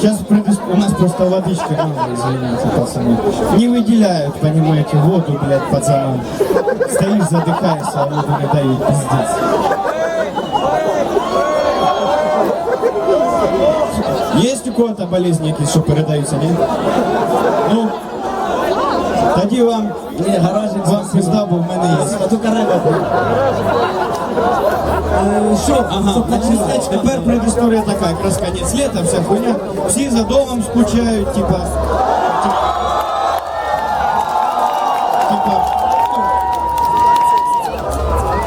Сейчас у нас просто водичка, ну, извините, пацаны. Не выделяют, понимаете, воду, блядь, пацанам. Стоишь, задыхаешься, а воду не дают, пиздец. Есть у кого-то болезни якісь, що передаються, ні? Ну, тоді вам, Ні, гаражик вам пизда, бо в мене є. А то карева. Е, Що? Ага, так ну, тепер предісторія така, якраз конець літа, вся хуйня. Всі за домом скучають, типа. Типа.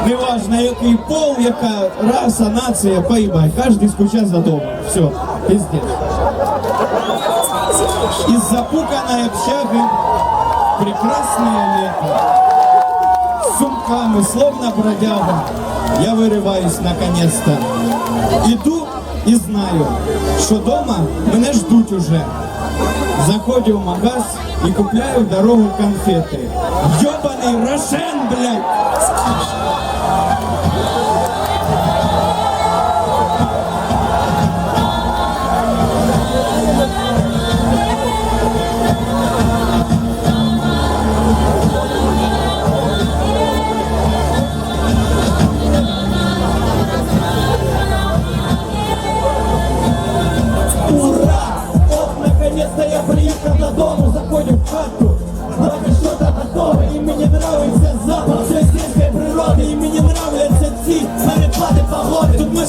Неважно, який пол, яка раса, нація, поїбай. Кожен скучає за домом. Все, пиздец. Из запуканной общаги прекрасное лето. Сумками, словно бродяга, я вириваюсь наконец-то. Іду і знаю, що дома мене ждуть уже. Заходжу в магаз і купляю в дорогу конфети. Йобаний Рошен, блядь!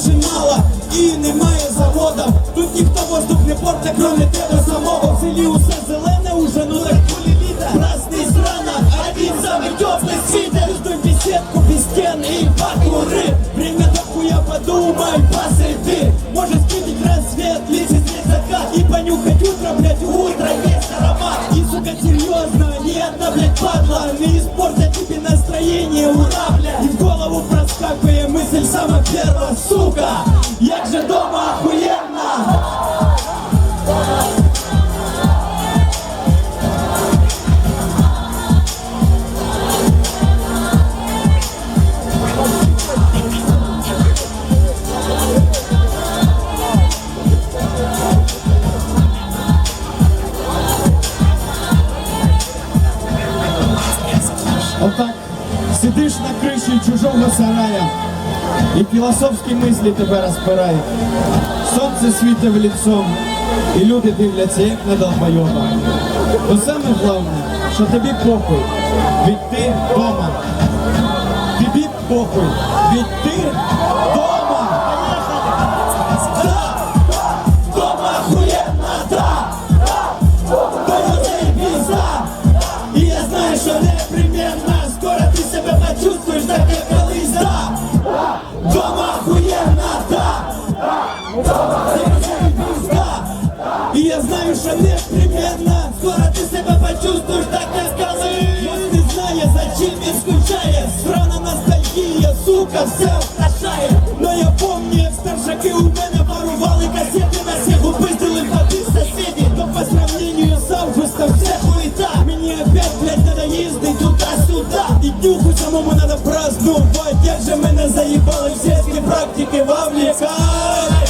погоди. Тут машин мало і немає заводів. Тут ніхто воздух не портить, кроме тебе самого. В селі усе зелене уже, ну так кулі літа. Красний з рана, один самий теплий світер. Жду беседку без стен и покуры. Время дохуя подумай, посреди. Может спить рассвет, летит весь закат И понюхать утро, блядь, утро есть аромат И, сука, серьезно, ни одна, блядь, падла Не испортит тебе настроение, ура, блядь И в голову проскакивая мысль самая первая, сука! Як же дома охуенно Отак сидиш на криші чужого сарая, і філософські мислі тебе розпирають. Сонце світе в лицом, і люди дивляться, як на долбойоба. То саме головне, що тобі похуй, ведь ти дома. Тобі похуй, ведь ти. Дома Дома заебись, И я знаю, что непременно Скоро ты себя почувствуешь так, как колись Вот не знаю, зачем и скучаешь Странно ностальгия, сука, все вкашає Но я помню, як старшаки у мене парували касети на сігу Пиздили води сусіді То по сравнению з августом все хуета Мені опять, блядь, надо їздить туди-сюди І днюху самому надо празднувати Як же мене заїбали всі ці практики в Авліках